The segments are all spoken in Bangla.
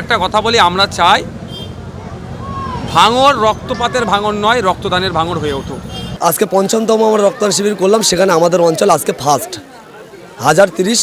একটা কথা বলি আমরা চাই ভাঙর রক্তপাতের ভাঙর নয় রক্তদানের ভাঙর হয়ে ওঠুক আজকে পঞ্চমতম আমরা রক্তদান শিবির করলাম সেখানে আমাদের অঞ্চল আজকে ফার্স্ট হাজার তিরিশ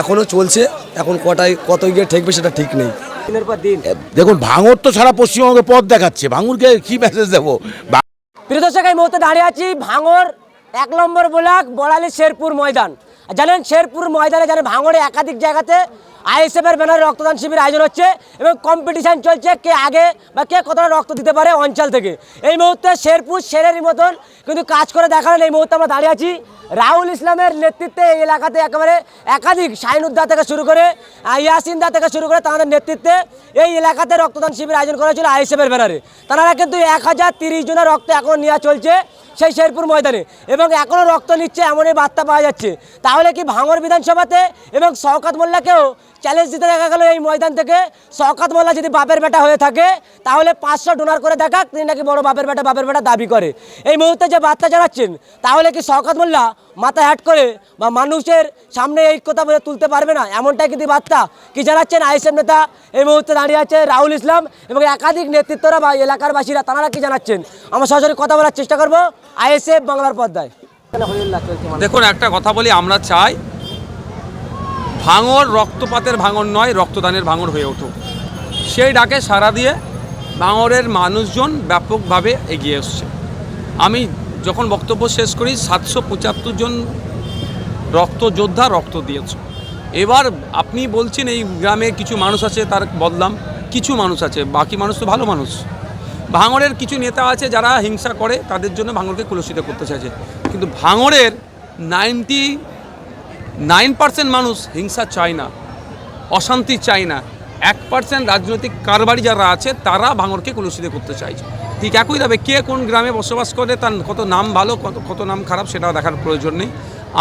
এখনও চলছে এখন কটায় কত গিয়ে ঠেকবে সেটা ঠিক নেই। দিনের পর দিন। দেখুন ভাঙর তো সারা পশ্চিমবঙ্গে পথ দেখাচ্ছে ভাঙুরকে কি মেসেজ দেবো? প্রিয় দর্শক এই মুহূর্তে দাঁড়িয়ে আছি ভাঙর এক নম্বর ব্লক বড়ালি শেরপুর ময়দান। আর জানেন শেরপুর ময়দানে জানেন ভাঙরে একাধিক জায়গাতে আইএসএফ এর ব্যানারে রক্তদান শিবির আয়োজন হচ্ছে এবং কম্পিটিশান চলছে কে আগে বা কে কতটা রক্ত দিতে পারে অঞ্চল থেকে। এই মুহূর্তে শেরপুর শেরের মতন কিন্তু কাজ করে দেখালেন, এই মুহূর্তে আমরা দাঁড়িয়ে আছি। রাহুল ইসলামের নেতৃত্বে এই এলাকাতে একেবারে একাধিক শাহিনুদ্দা থেকে শুরু করে ইয়াসিনদা থেকে শুরু করে তাদের নেতৃত্বে এই এলাকাতে রক্তদান শিবির আয়োজন করা হয়েছিল আইএসএফের ব্যানারে তারা কিন্তু এক হাজার তিরিশ জনের রক্ত এখন নেওয়া চলছে সেই শেরপুর ময়দানে এবং এখনও রক্ত নিচ্ছে এমনই বার্তা পাওয়া যাচ্ছে। তাহলে কি ভাঙর বিধানসভাতে এবং শওকাত মোল্লাকেও চ্যালেঞ্জ দিতে দেখা গেল এই ময়দান থেকে? শওকাত মোল্লা যদি বাপের বেটা হয়ে থাকে, তাহলে পাঁচশো ডোনার করে দেখাক তিনি নাকি বড় বাপের বেটা বাপের বেটা দাবি করে। এই মুহূর্তে যে বার্তা জানাচ্ছেন, তাহলে কি শওকাত মোল্লা মাথা হ্যাট করে বা মানুষের সামনে এই কথা বলে তুলতে পারবে না। এমনটাই কিন্তু বার্তা। কি জানাচ্ছেন আইএসএফ নেতা? এই মুহূর্তে দাঁড়িয়ে আছে রাহুল ইসলাম এবং একাধিক নেতৃত্বরা বা এলাকার বাসীরা তারা কি জানাচ্ছেন? আমরা সরাসরি কথা বলার চেষ্টা করব আইএসএফ বাংলার পর্দায়। দেখুন, একটা কথা বলি, আমরা চাই ভাঙর রক্তপাতের ভাঙর নয়, রক্তদানের ভাঙর হয়ে উঠুক। সেই ডাকে সারা দিয়ে ভাঙরের মানুষজন ব্যাপকভাবে এগিয়ে এসছে। আমি যখন বক্তব্য শেষ করি, সাতশো পঁচাত্তর জন রক্তযোদ্ধা রক্ত দিয়েছে। এবার আপনি বলছেন এই গ্রামে কিছু মানুষ আছে, তার বদলাম। কিছু মানুষ আছে, বাকি মানুষ তো ভালো মানুষ। ভাঙড়ের কিছু নেতা আছে যারা হিংসা করে, তাদের জন্য ভাঙড়কে কলুষিত করতে চাইছে। কিন্তু ভাঙড়ের নাইনটি নাইন পার্সেন্ট মানুষ হিংসা চায় না, অশান্তি চায় না। এক পার্সেন্ট রাজনৈতিক কারবারি যারা আছে, তারা ভাঙড়কে কলুষিত করতে চাইছে। ঠিক একইভাবে কে কোন গ্রামে বসবাস করে, তার কত নাম ভালো, কত কত নাম খারাপ সেটাও দেখার প্রয়োজন নেই।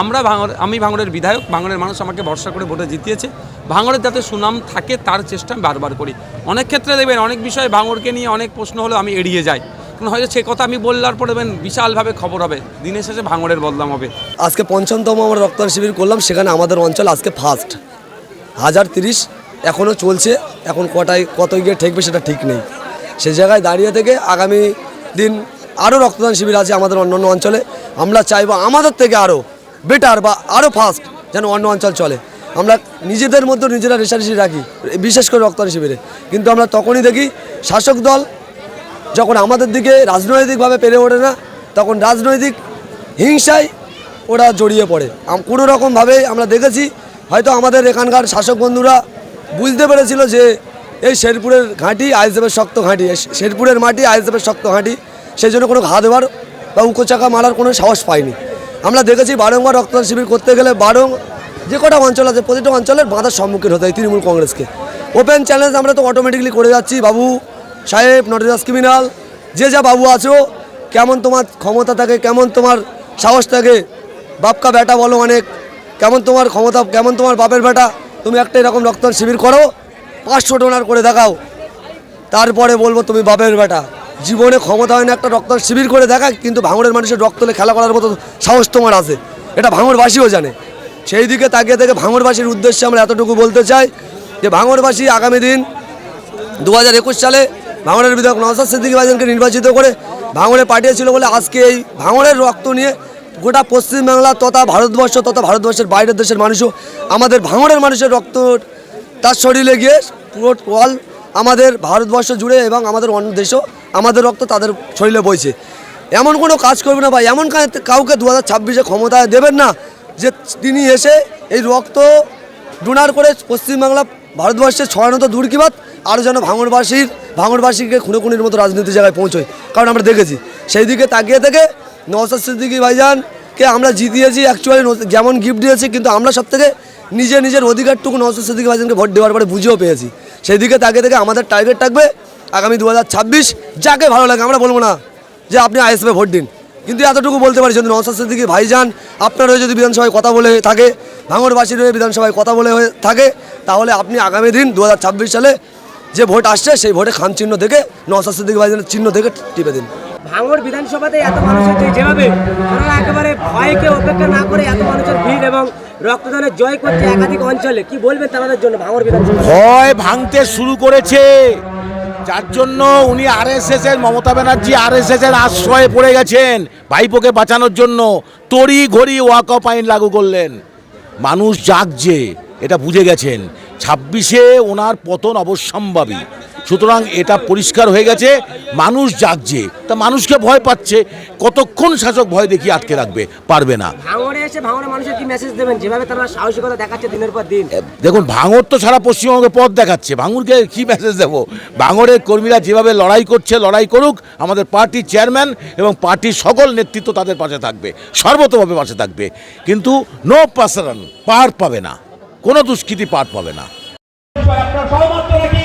আমরা ভাঙড় আমি ভাঙড়ের বিধায়ক ভাঙড়ের মানুষ আমাকে ভরসা করে ভোটে জিতিয়েছে। ভাঙড়ের যাতে সুনাম থাকে তার চেষ্টা আমি বারবার করি। অনেক ক্ষেত্রে দেখবেন অনেক বিষয়ে ভাঙড়কে নিয়ে অনেক প্রশ্ন হলো আমি এড়িয়ে যাই। কারণ হয়তো সে কথা আমি বললার পরে দেখবেন বিশালভাবে খবর হবে। দিনের শেষে ভাঙড়ের বদনাম হবে। আজকে পঞ্চমতম আমরা রক্তদান শিবির করলাম, সেখানে আমাদের অঞ্চল আজকে ফার্স্ট হাজার তিরিশ এখনও চলছে, এখন কটায়, কত গিয়ে ঠেকবে সেটা ঠিক নেই। সে জায়গায় দাঁড়িয়ে থেকে আগামী দিন আরও রক্তদান শিবির আছে আমাদের অন্যান্য অঞ্চলে। আমরা চাইব আমাদের থেকে আরও বেটার বা আরও ফাস্ট যেন অন্য অঞ্চল চলে। আমরা নিজেদের মধ্যে নিজেরা রেশারেশি রাখি, বিশেষ করে রক্তদান শিবিরে। কিন্তু আমরা তখনই দেখি শাসক দল যখন আমাদের দিকে রাজনৈতিকভাবে পেরে ওঠে না, তখন রাজনৈতিক হিংসায় ওরা জড়িয়ে পড়ে। কোনো রকমভাবে আমরা দেখেছি, হয়তো আমাদের এখানকার শাসক বন্ধুরা বুঝতে পেরেছিল যে এই শেরপুরের ঘাঁটি আইএসএফের শক্ত ঘাঁটি। শেরপুরের মাটি আইএসএফের শক্ত ঘাঁটি। সেই জন্য কোনো ঘা দেওয়ার বা উকোচাকা মারার কোনো সাহস পাইনি। আমরা দেখেছি বারংবার রক্তদান শিবির করতে গেলে বারং যে কটা অঞ্চল আছে, প্রতিটা অঞ্চলের বাধার সম্মুখীন হতে হয় তৃণমূল কংগ্রেসকে। ওপেন চ্যালেঞ্জ আমরা তো অটোমেটিকলি করে যাচ্ছি। বাবু, সাহেব, নটরাজ ক্রিমিনাল যে যা বাবু আছো, কেমন তোমার ক্ষমতা থাকে, কেমন তোমার সাহস থাকে? বাপকা বেটা বলো অনেক। কেমন তোমার ক্ষমতা, কেমন তোমার বাপের বেটা? তুমি একটা এরকম রক্তদান শিবির করো। পাঁচশো ডোনার করে দেখাও। তারপরে বলব তুমি বাপের বেটা। জীবনে ক্ষমতা হয় না একটা রক্ত শিবির করে দেখা কিন্তু ভাঙড়ের মানুষের রক্তলে খেলা করার মতো সাহস তোমার আছে। এটা ভাঙড়বাসীও জানে। সেই দিকে তাকিয়ে থেকে ভাঙড়বাসীর উদ্দেশ্যে আমরা এতটুকু বলতে চাই যে, ভাঙড়বাসী আগামী দিন দু হাজার একুশ সালে ভাঙড়ের বিধায়ক নওসাদ সিদ্দিকী ভাইজানকে নির্বাচিত করে ভাঙড়ে পাঠিয়েছিল বলে আজকে এই ভাঙড়ের রক্ত নিয়ে গোটা পশ্চিমবাংলা তথা ভারতবর্ষ তথা ভারতবর্ষের বাইরের দেশের মানুষও আমাদের ভাঙড়ের মানুষের রক্ত তার শরীরে গিয়ে পুরো অল আমাদের ভারতবর্ষ জুড়ে এবং আমাদের অন্য দেশও, আমাদের রক্ত তাদের শরীরে বইছে। এমন কোনো কাজ করবে না বা এমন কাউকে দু হাজার ছাব্বিশে ক্ষমতায় দেবেন না যে তিনি এসে এই রক্ত ডোনার করে পশ্চিমবাংলা ভারতবর্ষের ছড়ানো তো দূর কি বাত, আরও যেন ভাঙড়বাসীর, ভাঙড়বাসীকে খুনে খুনির মতো রাজনীতির জায়গায় পৌঁছয়। কারণ আমরা দেখেছি, সেই দিকে তাকিয়ে থেকে নওসাদ সিদ্দিকি ভাইজানকে আমরা জিতিয়েছি অ্যাকচুয়ালি যেমন গিফট দিয়েছি, কিন্তু আমরা সব থেকে নিজে নিজের অধিকারটুকু নওসাদ সিদ্দিকি ভাইজানকে ভোট দেওয়ার পরে বুঝেও পেয়েছি। সেই দিকে তাকিয়ে থেকে আমাদের টার্গেট থাকবে আগামী দু হাজার ছাব্বিশ, যাকে ভালো লাগে, আমরা বলব না যে আপনি আইএসএফে ভোট দিন। কিন্তু এতটুকু বলতে পারি, যদি নওসাদ সিদ্দিকি ভাইজান, আপনার হয়ে যদি বিধানসভায় কথা বলে থাকে, ভাঙড়বাসীর হয়ে বিধানসভায় কথা বলে হয়ে থাকে, তাহলে আপনি আগামী দিন দু হাজার ছাব্বিশ সালে যে ভোট আসছে, সেই ভোটে খাম চিহ্ন থেকে নওসাদ সিদ্দিকি ভাইজানের চিহ্ন থেকে টিপে দিন। ভাঙড় বিধানসভাতে এত মানুষ হচ্ছে যেভাবে ওনারা একেবারে ভয়কে অপেক্ষা না করে এত মানুষের ভিড় এবং রক্তদানের জয় করছে একাধিক অঞ্চলে, কি বলবেন তাদের জন্য ভাঙড় বিধানসভা? ভয় ভাঙতে শুরু করেছে। যার জন্য উনি আরএসএস এর মমতা ব্যানার্জি আরএসএস এর আশ্রয়ে পড়ে গেছেন ভাইপোকে বাঁচানোর জন্য। তড়ি ঘড়ি ওয়াক অফ আইন লাগু করলেন। মানুষ জাগছে, এটা বুঝে গেছেন। ছাব্বিশে ওনার পতন অবশ্যম্ভাবী। সুতরাং এটা পরিষ্কার হয়ে গেছে মানুষ জাগছে তা মানুষকে ভয় পাচ্ছে কতক্ষণ শাসক ভয় দেখিয়ে আটকে রাখবে পারবে না। দেখুন ভাঙর তো সারা পশ্চিমবঙ্গে পথ দেখাচ্ছে। ভাঙুরকে কি মেসেজ দেবো? ভাঙরের কর্মীরা যেভাবে লড়াই করছে লড়াই করুক আমাদের পার্টির চেয়ারম্যান এবং পার্টির সকল নেতৃত্ব তাদের পাশে থাকবে সর্বতভাবে পাশে থাকবে। কিন্তু নো পাসারান পার পাবে না। কোনো দুষ্কৃতি পার পাবে না বিষয়ে আপনারা সহমত নাকি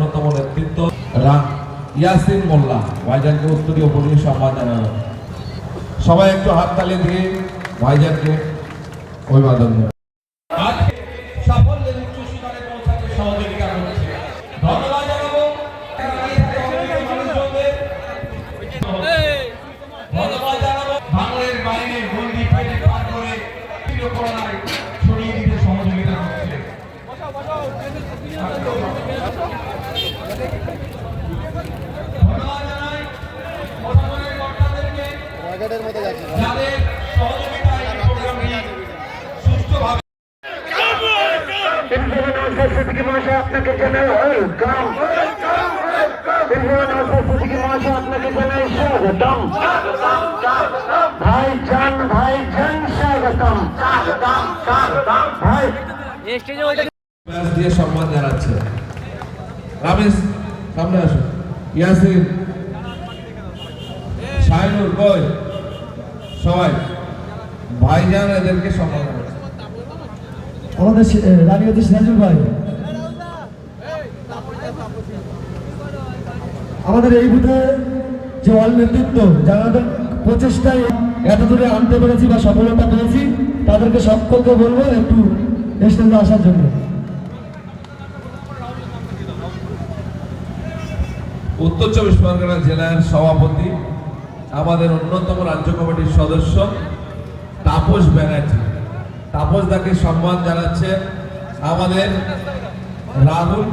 অন্যতম নেতৃত্ব ইয়াসিন মোল্লা। ভাইজানকে উত্তরীয় পরিয়ে সম্মান জানানো সবাই একটু হাততালি দিয়ে ভাইজানকে অভিবাদন স্টেজে ওইটা ব্যাস দিয়ে সম্মান জানাচ্ছে। রামেশ সামনে আসো। ইয়াসিন। শাহিনুর কই? সবাই। ভাইজান এদেরকে সম্মান জানাচ্ছে। আমাদের রানীগঞ্জের সিরাজুল ভাই। আমাদের এই বুথে যে অল নেতৃত্ব, যারা প্রচেষ্টায় এত দূরে আনতে পেরেছি বা সফলতা পেয়েছি, তাদেরকে সকলকে বলব একটু স্টেজে আসার জন্য। উত্তর চব্বিশ পরগনা জেলার সভাপতি, আমাদের অন্যতম রাজ্য কমিটির সদস্য, তাপস ব্যানার্জি। তাপস দাকে সম্মান জানাচ্ছে আমাদের রাহুল